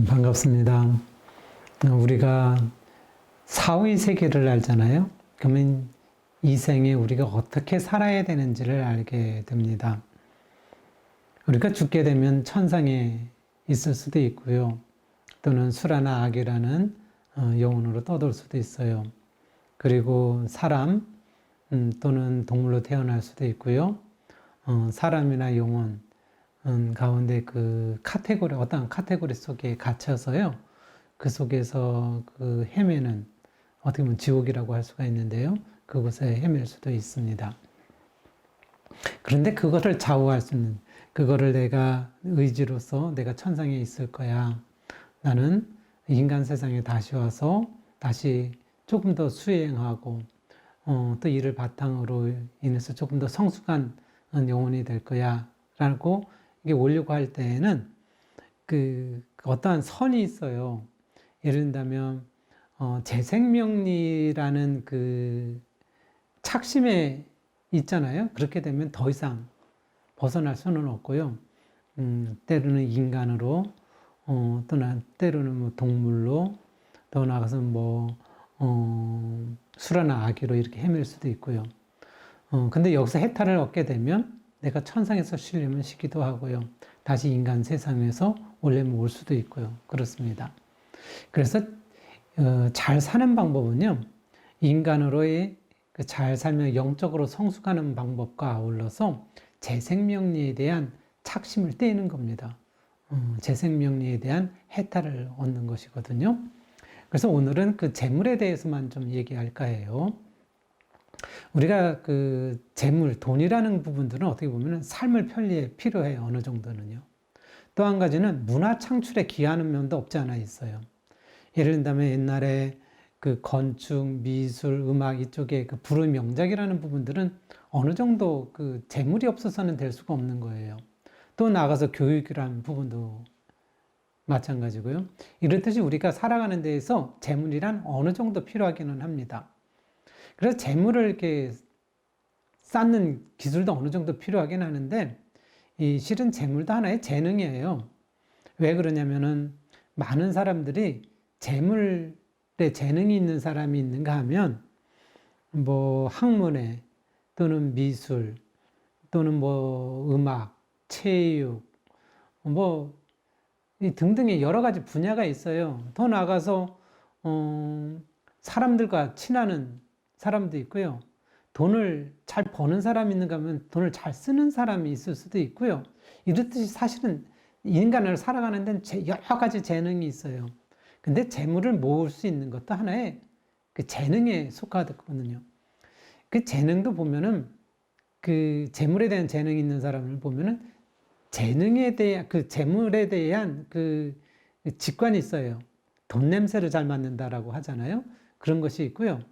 음, 반갑습니다. 어, 우리가 사의 세계를 알잖아요. 그러면 이 생에 우리가 어떻게 살아야 되는지를 알게 됩니다. 우리가 죽게 되면 천상에 있을 수도 있고요. 또는 수라나 악이라는 어, 영혼으로 떠돌 수도 있어요. 그리고 사람 음, 또는 동물로 태어날 수도 있고요. 어, 사람이나 영혼 음, 가운데 그 카테고리 어떤 카테고리 속에 갇혀서요. 그 속에서 그 헤매는 어떻게 보면 지옥이라고 할 수가 있는데요. 그곳에 헤맬 수도 있습니다. 그런데 그거를 좌우할 수 있는 그거를 내가 의지로서 내가 천상에 있을 거야. 나는 인간 세상에 다시 와서 다시 조금 더 수행하고 어, 또 이를 바탕으로 인해서 조금 더 성숙한 영혼이 될 거야. 라고 이게 오려고 할 때에는 그 어떠한 선이 있어요. 예를 든다면 어, 재생명리라는 그 착심에 있잖아요. 그렇게 되면 더 이상 벗어날 수는 없고요. 음, 때로는 인간으로, 어, 또는 때로는 뭐 동물로, 더 나아가서 뭐, 어, 수라나 아기로 이렇게 헤맬 수도 있고요. 어, 근데 여기서 해탈을 얻게 되면 내가 천상에서 쉬려면 쉬기도 하고요. 다시 인간 세상에서 올려면 올 수도 있고요. 그렇습니다. 그래서 어, 잘 사는 방법은요. 인간으로의 그잘 살며 영적으로 성숙하는 방법과 아울러서 재생명리에 대한 착심을 떼는 겁니다. 어, 재생명리에 대한 해탈을 얻는 것이거든요. 그래서 오늘은 그 재물에 대해서만 좀 얘기할까 해요. 우리가 그 재물, 돈이라는 부분들은 어떻게 보면 삶을 편리에 필요해요. 어느 정도는요. 또 한 가지는 문화 창출에 기하는 면도 없지 않아 있어요. 예를 든다면 옛날에 그 건축, 미술, 음악 이쪽에 그 불의 명작이라는 부분들은 어느 정도 그 재물이 없어서는 될 수가 없는 거예요. 또 나가서 교육이라는 부분도 마찬가지고요. 이렇듯이 우리가 살아가는 데에서 재물이란 어느 정도 필요하기는 합니다. 그래서 재물을 이렇게 쌓는 기술도 어느 정도 필요하긴 하는데 이 실은 재물도 하나의 재능이에요. 왜 그러냐면은 많은 사람들이 재물에 재능이 있는 사람이 있는가 하면 뭐 학문에 또는 미술 또는 뭐 음악, 체육 뭐 등등의 여러 가지 분야가 있어요. 더 나아가서 어 사람들과 친하는 사람도 있고요. 돈을 잘 버는 사람이 있는가 하면 돈을 잘 쓰는 사람이 있을 수도 있고요. 이렇듯이 사실은 인간을 살아가는 데는 여러 가지 재능이 있어요. 근데 재물을 모을 수 있는 것도 하나의 그 재능에 속하거든요. 그 재능도 보면은 그 재물에 대한 재능이 있는 사람을 보면은 재능에 대한 그 재물에 대한 그 직관이 있어요. 돈 냄새를 잘 맡는다라고 하잖아요. 그런 것이 있고요.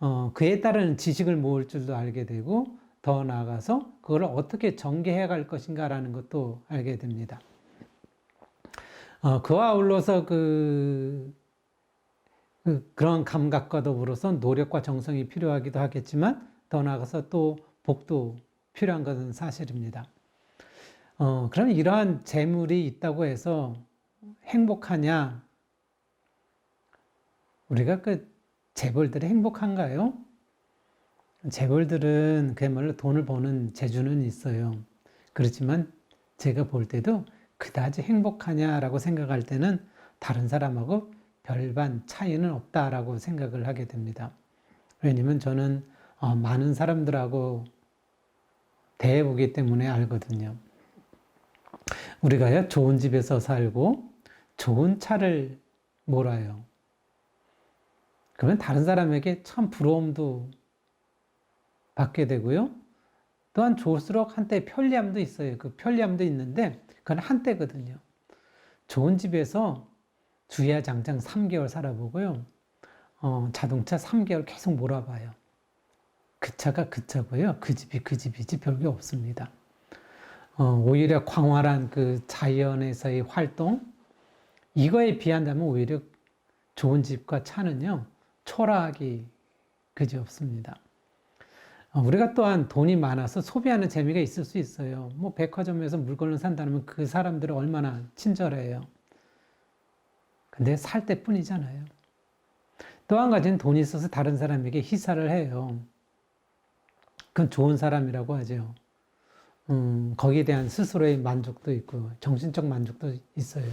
어, 그에 따른 지식을 모을 줄도 알게 되고 더 나아가서 그걸 어떻게 전개해 갈 것인가라는 것도 알게 됩니다. 어, 그와 아울러서 그, 그 그런 감각과 더불어서 노력과 정성이 필요하기도 하겠지만 더 나아가서 또 복도 필요한 것은 사실입니다. 어, 그럼 이러한 재물이 있다고 해서 행복하냐? 우리가 그 재벌들이 행복한가요? 재벌들은 그야말로 돈을 버는 재주는 있어요. 그렇지만 제가 볼 때도 그다지 행복하냐라고 생각할 때는 다른 사람하고 별반 차이는 없다라고 생각을 하게 됩니다. 왜냐면 저는 어, 많은 사람들하고 대해 보기 때문에 알거든요. 우리가요, 좋은 집에서 살고 좋은 차를 몰아요. 그러면 다른 사람에게 참 부러움도 받게 되고요. 또한 좋을수록 한때 편리함도 있어요. 그 편리함도 있는데 그건 한때거든요. 좋은 집에서 주야 장장 3개월 살아보고요. 어, 자동차 3개월 계속 몰아봐요. 그 차가 그 차고요. 그 집이 그 집이지 별게 없습니다. 어, 오히려 광활한 그 자연에서의 활동, 이거에 비한다면 오히려 좋은 집과 차는요, 초라하기 그지 없습니다. 어, 우리가 또한 돈이 많아서 소비하는 재미가 있을 수 있어요. 뭐 백화점에서 물건을 산다면 그 사람들은 얼마나 친절해요. 근데 살 때뿐이잖아요. 또 한 가지는 돈이 있어서 다른 사람에게 희사를 해요. 그건 좋은 사람이라고 하죠. 음, 거기에 대한 스스로의 만족도 있고 정신적 만족도 있어요.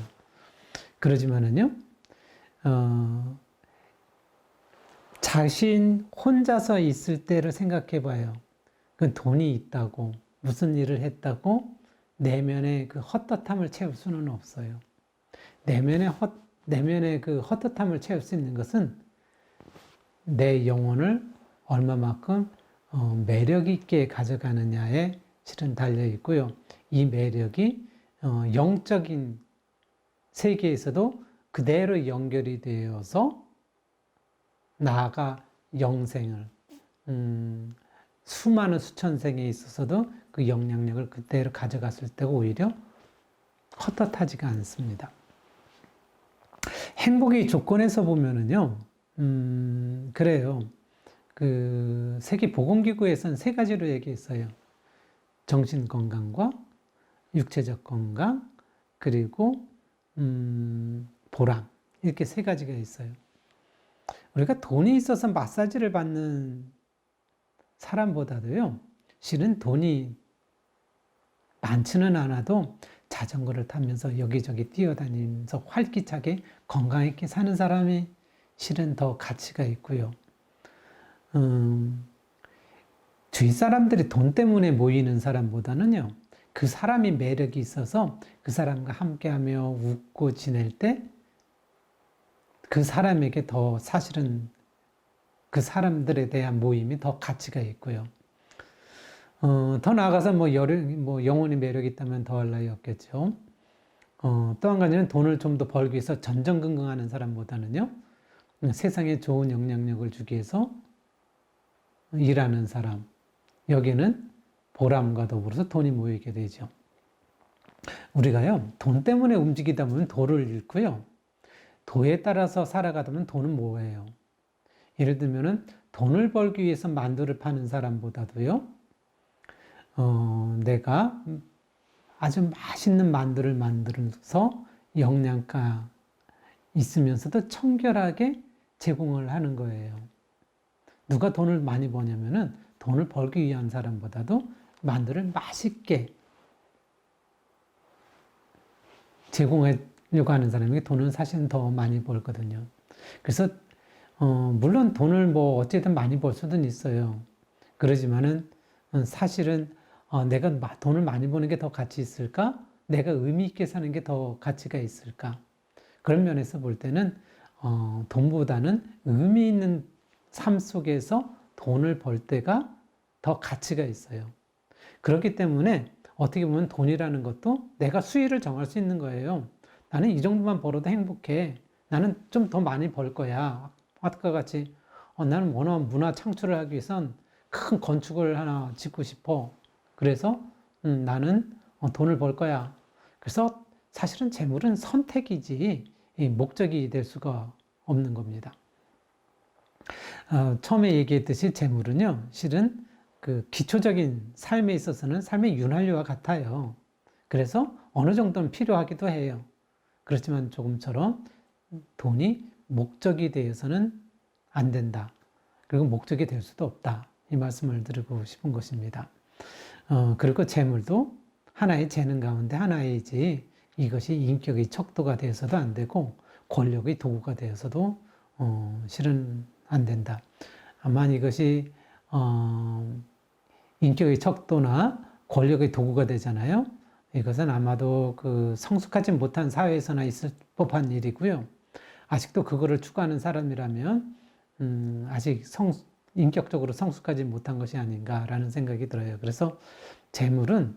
그러지만은요, 어, 자신 혼자서 있을 때를 생각해 봐요. 그 돈이 있다고, 무슨 일을 했다고, 내면의 그 헛헛함을 채울 수는 없어요. 내면의 헛, 내면의 그 헛헛함을 채울 수 있는 것은 내 영혼을 얼마만큼 어, 매력 있게 가져가느냐에 실은 달려 있고요. 이 매력이 어, 영적인 세계에서도 그대로 연결이 되어서 나아가 영생을 음, 수많은 수천 생에 있어서도 그 영향력을 그대로 가져갔을 때가 오히려 헛헛하지가 않습니다. 행복의 조건에서 보면은요, 음, 그래요. 그 세계 보건기구에서는 세 가지로 얘기했어요. 정신 건강과 육체적 건강 그리고 음, 보람 이렇게 세 가지가 있어요. 우리가 돈이 있어서 마사지를 받는 사람보다도요, 실은 돈이 많지는 않아도 자전거를 타면서 여기저기 뛰어다니면서 활기차게 건강하게 사는 사람이 실은 더 가치가 있고요. 음, 주위 사람들이 돈 때문에 모이는 사람보다는요, 그 사람이 매력이 있어서 그 사람과 함께하며 웃고 지낼 때 그 사람에게 더 사실은 그 사람들에 대한 모임이 더 가치가 있고요. 어, 더 나아가서 뭐, 열, 뭐 영혼이 매력이 있다면 더할 나위 없겠죠. 어, 또 한 가지는 돈을 좀 더 벌기 위해서 전전긍긍하는 사람보다는요, 세상에 좋은 영향력을 주기 위해서 일하는 사람, 여기는 보람과 더불어서 돈이 모이게 되죠. 우리가요, 돈 때문에 움직이다 보면 도를 잃고요. 도에 따라서 살아가다 보면 돈은 뭐예요? 예를 들면은 돈을 벌기 위해서 만두를 파는 사람보다도요, 어, 내가 아주 맛있는 만두를 만들어서 영양가 있으면서도 청결하게 제공을 하는 거예요. 누가 돈을 많이 버냐면은 돈을 벌기 위한 사람보다도 만두를 맛있게 제공하 려고 하는 사람에게 돈은 사실은 더 많이 벌거든요. 그래서 어, 물론 돈을 뭐 어쨌든 많이 벌 수는 있어요. 그러지만은 어, 사실은 어, 내가 돈을 많이 버는 게 더 가치 있을까? 내가 의미 있게 사는 게 더 가치가 있을까? 그런 면에서 볼 때는 어, 돈보다는 의미 있는 삶 속에서 돈을 벌 때가 더 가치가 있어요. 그렇기 때문에 어떻게 보면 돈이라는 것도 내가 수위를 정할 수 있는 거예요. 나는 이 정도만 벌어도 행복해. 나는 좀 더 많이 벌 거야. 아까 같이 어, 나는 문화, 문화 창출을 하기 위해선 큰 건축을 하나 짓고 싶어. 그래서 음, 나는 어, 돈을 벌 거야. 그래서 사실은 재물은 선택이지 목적이 될 수가 없는 겁니다. 어, 처음에 얘기했듯이 재물은요, 실은 그 기초적인 삶에 있어서는 삶의 윤활유와 같아요. 그래서 어느 정도는 필요하기도 해요. 그렇지만 조금처럼 돈이 목적이 되어서는 안 된다. 그리고 목적이 될 수도 없다. 이 말씀을 드리고 싶은 것입니다. 어, 그리고 재물도 하나의 재능 가운데 하나이지 이것이 인격의 척도가 되어서도 안 되고 권력의 도구가 되어서도 어, 실은 안 된다. 다만 이것이 어, 인격의 척도나 권력의 도구가 되잖아요. 이것은 아마도 그 성숙하지 못한 사회에서나 있을 법한 일이고요. 아직도 그거를 추구하는 사람이라면 음, 아직 성, 인격적으로 성숙하지 못한 것이 아닌가라는 생각이 들어요. 그래서 재물은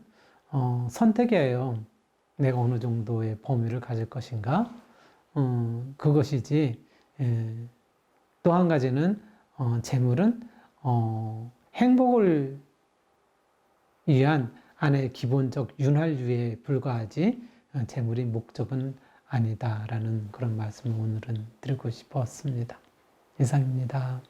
어, 선택이에요. 내가 어느 정도의 범위를 가질 것인가? 어, 그것이지. 예. 또한 가지는 어, 재물은 어, 행복을 위한 안의 기본적 윤활유에 불과하지 어, 재물이 목적은 아니다라는 그런 말씀을 오늘은 드리고 싶었습니다. 이상입니다.